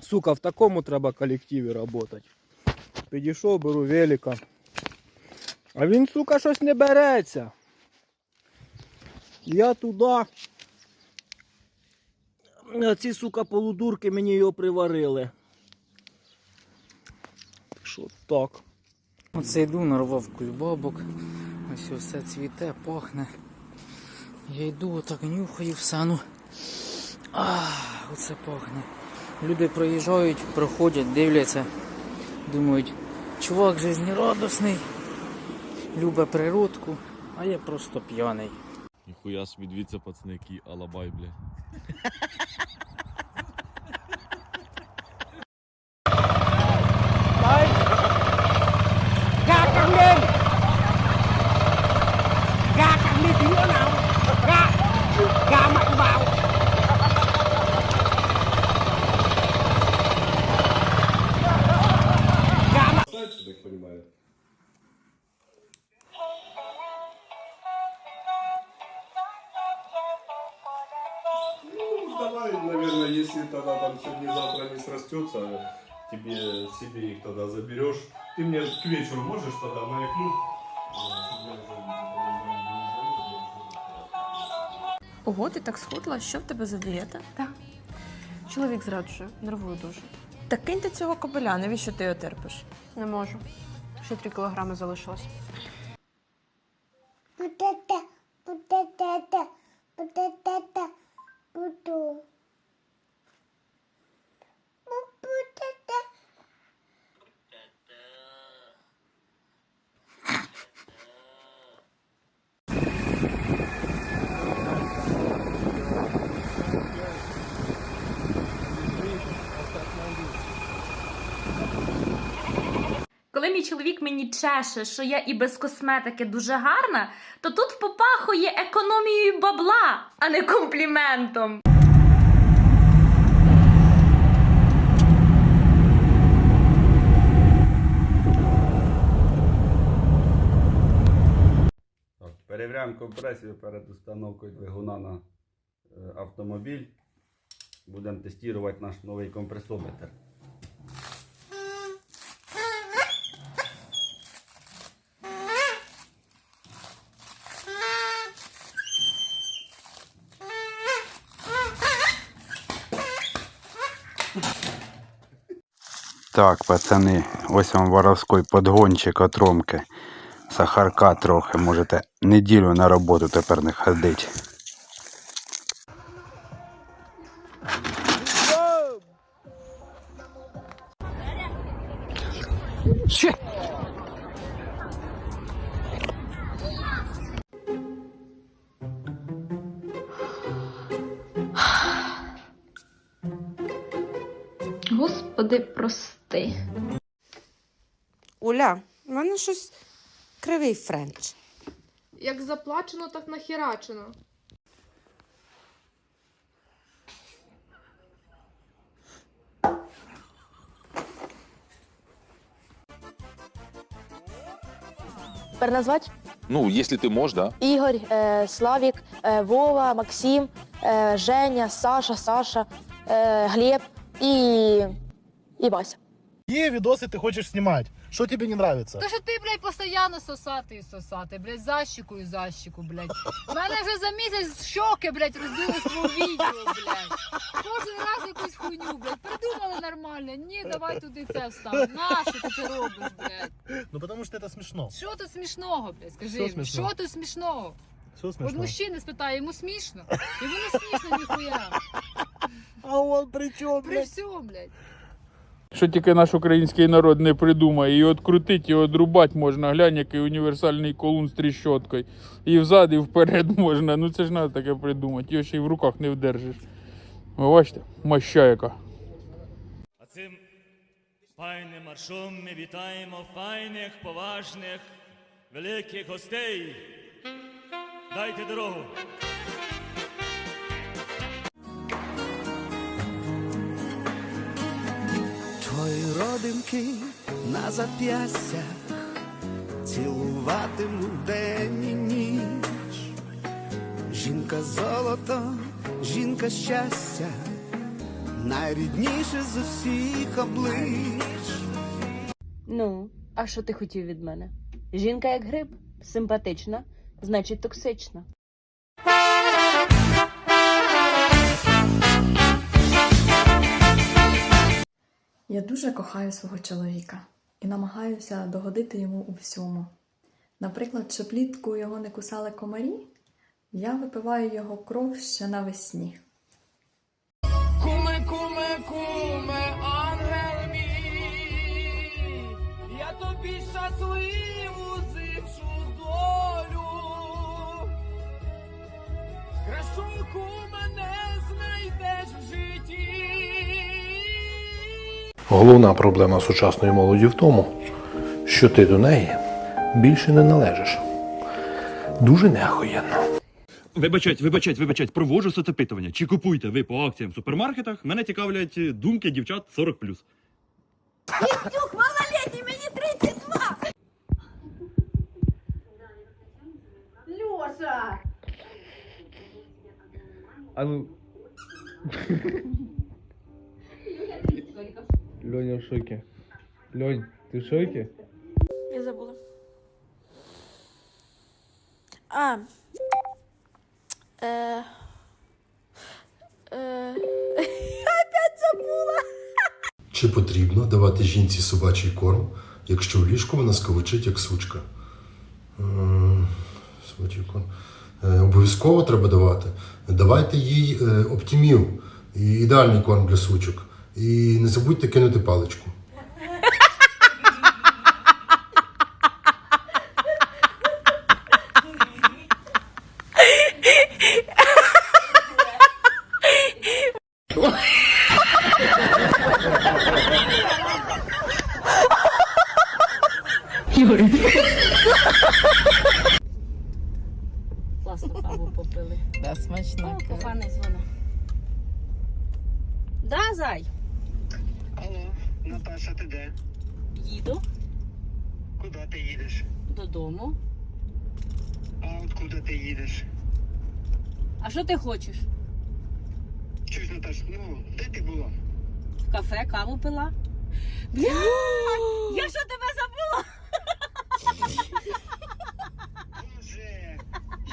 Сука, в такому треба колективі працювати. Підійшов, беру велика. А він, сука, щось не береться. Я туди. Ці, сука, полудурки мені його приварили. Що так? Оце йду, нарвав кульбабок. Ось все цвіте, пахне. Я йду, отак нюхаю все, ну. Ах, оце пахне. Люди проїжджають, проходять, дивляться, думають, чувак жизнерадісний, любить природку, а я просто п'яний. Ніхуя собі дивіться, пацани, який алабай, бля. Ну, давай, наверное, если тогда там сегодня-завтра не срастется, тебе себе их тогда заберешь. Ты мне к вечеру можешь тогда маякнуть? Ого, ти так схудла, що в тебе за дієта? Так. Чоловік зраджує, нервую дуже. Та кинь ти цього кобеля, навіщо ти його терпиш? Не можу. Ще три кілограми залишилось. Коли мій чоловік мені чеше, що я і без косметики дуже гарна, то тут попахує економією бабла, а не компліментом. Перевіряємо компресію перед установкою двигуна на е, автомобіль. Будемо тестувати наш новий компресометр. Так, пацани, ось вам воровський подгончик от Ромки. Сахарка трохи, можете неділю на роботу тепер не ходить. Господи, Уля, в мене щось кривий френч. Як заплачено, так нахерачено. Переназвати? Ну, якщо ти можеш, да. Ігор, е, Славік, е, Вова, Максим, е, Женя, Саша, Саша, е, Глеб і, і Вася. Какие видосы ты хочешь снимать? Что тебе не нравится? То, що ти, блядь, постійно сосати і сосати, блядь, защіку і защіку, блядь. У мене вже за місяць щоки, блядь, розділись твого відео, блядь. Кожен раз якусь хуйню, блядь. Придумали нормально. Ні, давай туди це встав. Нащо ти це робиш, блядь? Ну потому что это смешно. Що тут смішного, блядь? Скажи, Що мені, смішного? що тут смішного? Все От смешно. мужчини спитає, йому смішно? Йому не смішно ніхуя. А он при чем, При всьому, блядь. Що тільки наш український народ не придумає, і от крутить, і одрубати можна, глянь, який універсальний колун з тріщоткою. І взад, і вперед можна. Ну це ж треба таке придумати, його ще й в руках не вдержиш. Ви бачите, моща яка. А цим файним маршом ми вітаємо файних, поважних, великих гостей. Дайте дорогу. Твої на зап'ястях цілуватиму день і ніч. Жінка золото, жінка щастя, найрідніше з усіх облич. Ну, а що ти хотів від мене? Жінка як гриб, симпатична, значить токсична. Я дуже кохаю свого чоловіка і намагаюся догодити йому у всьому. Наприклад, щоб літку його не кусали комарі, я випиваю його кров ще навесні. Головна проблема сучасної молоді в тому, що ти до неї більше не належиш. Дуже неохуєнно. Вибачать, вибачать, вибачать, проводжу соцопитування. Чи купуєте ви по акціям в супермаркетах? Мене цікавлять е, думки дівчат 40+. Євтюх, малолетній, мені 32! Льоша! А ну. Льоня в шоке. Льонь, ты в шоке? Я забула. А. Е. Е. Опять забула. Чи потрібно давати жінці собачий корм, якщо в ліжку вона скавичить як сучка? М, Собачий корм. Е, Обов'язково треба давати. Давайте їй е, оптімів, і ідеальний корм для сучок. І не забудьте кинути паличку. Класно каву попили. Да, смачно. О, коханий дзвони. Да, зай? Алло, Наташа, ти де? Їду Куди ти їдеш? додому. А откуда ти їдеш? А що ти хочеш? Чуєш, Наташ, ну, де ти була? В кафе каву пила? Бля! Я що тебе забула? Боже,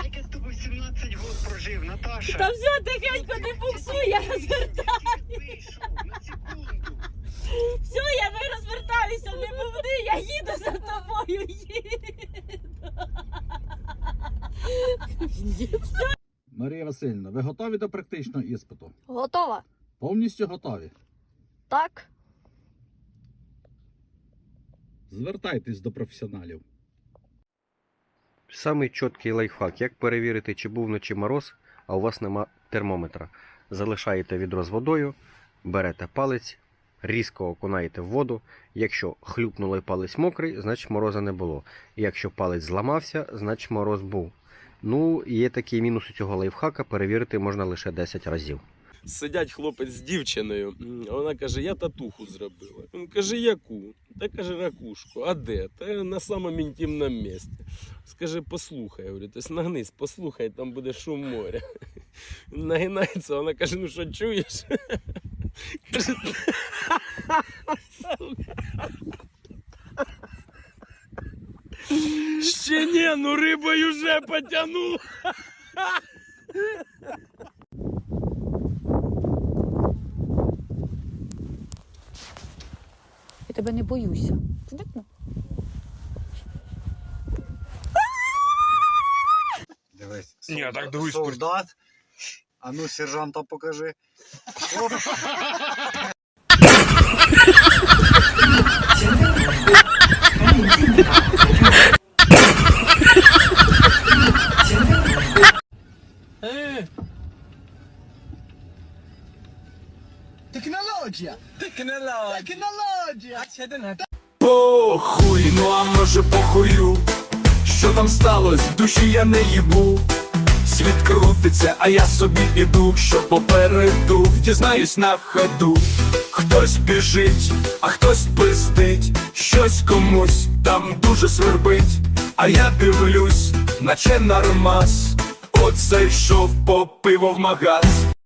як я з тобою 17 років прожив, Наташа. Та все, тихенько, не буксуй, я розвертаю на секунду. Все, я не розвертаюся, не бувни, я їду за тобою, їду. Марія Васильівна, ви готові до практичного іспиту? Готова? Повністю готові. Так. Звертайтесь до професіоналів. Самий чіткий лайфхак, як перевірити, чи був вночі мороз, а у вас нема термометра. Залишаєте відро з водою, берете палець, різко окунаєте в воду. Якщо хлюпнули палець мокрий, значить мороза не було. Якщо палець зламався, значить мороз був. Ну, є такий мінус у цього лайфхака, перевірити можна лише 10 разів. Сидять хлопець з дівчиною, вона каже, я татуху зробила. Він каже, яку? Та каже, ракушку. А де? Та на самому інтимному місці. Скаже, послухай, говорю, ти нагнись, послухай, там буде шум моря. Нагинається, вона каже, ну що чуєш? Каже. Ще ні, ну рибою вже потягнула. Я тебе не боюся. Дивись. Ні, так дивись, Солдат. А ну, сержанта покажи. Технологія! Похуй, ну а може похую. Що там сталося, в душі я не їбу. Світ крутиться, а я собі іду, що попереду, дізнаюсь на ходу. Хтось біжить, а хтось пиздить, щось комусь там дуже свербить. А я дивлюсь, наче нормас. Оце йшов по пиво в магаз.